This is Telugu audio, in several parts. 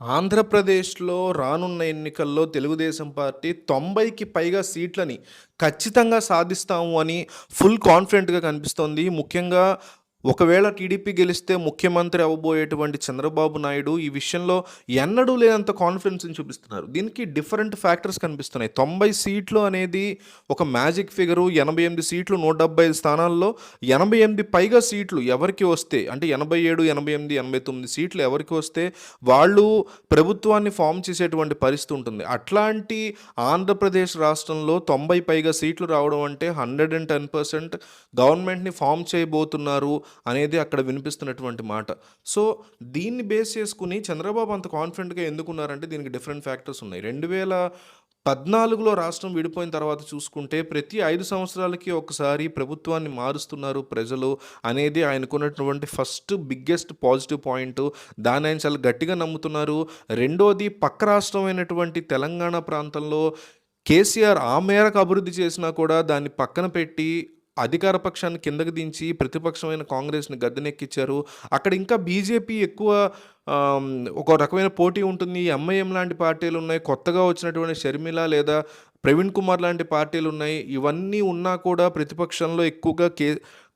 ఆంధ్రప్రదేశ్‌లో రానున్న ఎన్నికల్లో తెలుగుదేశం పార్టీ 90కి పైగా సీట్లని ఖచ్చితంగా సాధిస్తాము అని ఫుల్ కాన్ఫిడెంట్‌గా కనిపిస్తోంది. ముఖ్యంగా ఒకవేళ టీడీపీ గెలిస్తే ముఖ్యమంత్రి అవ్వబోయేటువంటి చంద్రబాబు నాయుడు ఈ విషయంలో ఎన్నడూ లేనంత కాన్ఫిడెన్స్‌ని చూపిస్తున్నారు. దీనికి డిఫరెంట్ ఫ్యాక్టర్స్ కనిపిస్తున్నాయి. 90 సీట్లు అనేది ఒక మ్యాజిక్ ఫిగరు. 88 సీట్లు 175 స్థానాల్లో 88 పైగా సీట్లు ఎవరికి వస్తే అంటే 87, 88, 89 సీట్లు ఎవరికి వస్తే వాళ్ళు ప్రభుత్వాన్ని ఫామ్ చేసేటువంటి పరిస్థితి ఉంటుంది. అట్లాంటి ఆంధ్రప్రదేశ్ రాష్ట్రంలో 90 పైగా సీట్లు రావడం అంటే 110% గవర్నమెంట్‌ని ఫామ్ చేయబోతున్నారు అనేది అక్కడ వినిపిస్తున్నటువంటి మాట. సో, దీన్ని బేస్ చేసుకుని చంద్రబాబు అంత కాన్ఫిడెంట్‌గా ఎందుకున్నారంటే దీనికి డిఫరెంట్ ఫ్యాక్టర్స్ ఉన్నాయి. 2014లో రాష్ట్రం విడిపోయిన తర్వాత చూసుకుంటే ప్రతి ఐదు సంవత్సరాలకి ఒకసారి ప్రభుత్వాన్ని మారుస్తున్నారు ప్రజలు అనేది ఆయనకున్నటువంటి ఫస్ట్ బిగ్గెస్ట్ పాజిటివ్ పాయింట్. దాని ఆయన చాలా గట్టిగా నమ్ముతున్నారు. రెండోది పక్క రాష్ట్రమైనటువంటి తెలంగాణ ప్రాంతంలో కేసీఆర్ ఆ మేరకు అభివృద్ధి చేసినా కూడా దాన్ని పక్కన పెట్టి అధికార పక్షాన్ని కిందకి దించి ప్రతిపక్షమైన కాంగ్రెస్‌ని గద్దెనెక్కించారు. అక్కడ ఇంకా బీజేపీ ఎక్కువ ఒక రకమైన పోటీ ఉంటుంది. ఎంఐఎం లాంటి పార్టీలు ఉన్నాయి కొత్తగా వచ్చినటువంటి షర్మిల లేదా ప్రవీణ్ కుమార్ లాంటి పార్టీలు ఉన్నాయి ఇవన్నీ ఉన్నా కూడా ప్రతిపక్షంలో ఎక్కువగా కే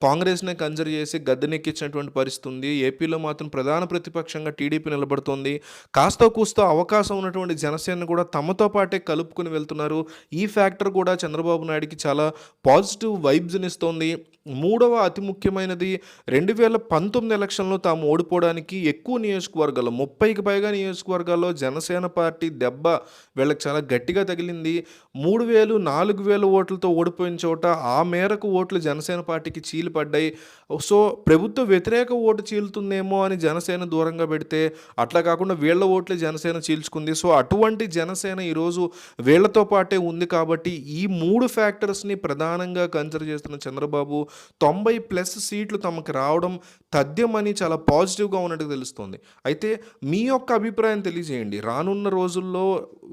కాంగ్రెస్‌నే కన్సిడర్ చేసి గద్దెనెక్కించినటువంటి పరిస్థితి ఉంది. ఏపీలో మాత్రం ప్రధాన ప్రతిపక్షంగా టీడీపీ నిలబడుతోంది. కాస్తో కూస్తో అవకాశం ఉన్నటువంటి జనసేన కూడా తమతో పాటే కలుపుకుని వెళ్తున్నారు. ఈ ఫ్యాక్టర్ కూడా చంద్రబాబు నాయుడికి చాలా పాజిటివ్ వైబ్స్ని ఇస్తోంది మూడవ అతి ముఖ్యమైనది 2019 ఎలక్షన్‌లో తాము ఓడిపోవడానికి ఎక్కువ నియోజకవర్గాల్లో 30కి పైగా నియోజకవర్గాల్లో జనసేన పార్టీ దెబ్బ వీళ్ళకి చాలా గట్టిగా తగిలింది. 3000, 4000 ఓట్లతో ఓడిపోయిన చోట ఆ మేరకు ఓట్లు జనసేన పార్టీకి చీలిపడ్డాయి. సో, ప్రభుత్వ వ్యతిరేక ఓటు చీలుతుందేమో అని జనసేన దూరంగా పెడితే అట్లా కాకుండా వీళ్ళ ఓట్లు జనసేన చీల్చుకుంది. సో, అటువంటి జనసేన ఈరోజు వీళ్ళతో పాటే ఉంది కాబట్టి ఈ మూడు ఫ్యాక్టర్స్‌ని ప్రధానంగా కన్సిడర్ చేస్తున్న చంద్రబాబు 90 ప్లస్ సీట్లు తమకు రావడం తథ్యమని చాలా పాజిటివ్‌గా ఉన్నట్టు తెలుస్తుంది అయితే మీ యొక్క అభిప్రాయం తెలియజేయండి. రానున్న రోజుల్లో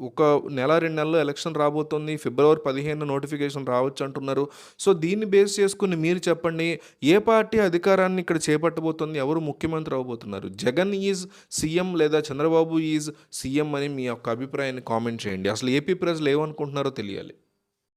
ఒక నెల, రెండు నెలల్లో ఎలక్షన్ రాబోతోంది. ఫిబ్రవరి 15 నోటిఫికేషన్ రావచ్చు అంటున్నారు. సో, దీన్ని బేస్ చేసుకుని మీరు చెప్పండి. ఏ పార్టీ అధికారాన్ని ఇక్కడ చేపట్టబోతుంది ఎవరు ముఖ్యమంత్రి అవ్వబోతున్నారు? జగన్ ఈజ్ సీఎం లేదా చంద్రబాబు ఈజ్ సీఎం అని మీ యొక్క అభిప్రాయాన్ని కామెంట్ చేయండి. అసలు ఏపీ ప్రజలు ఏమనుకుంటున్నారో తెలియాలి.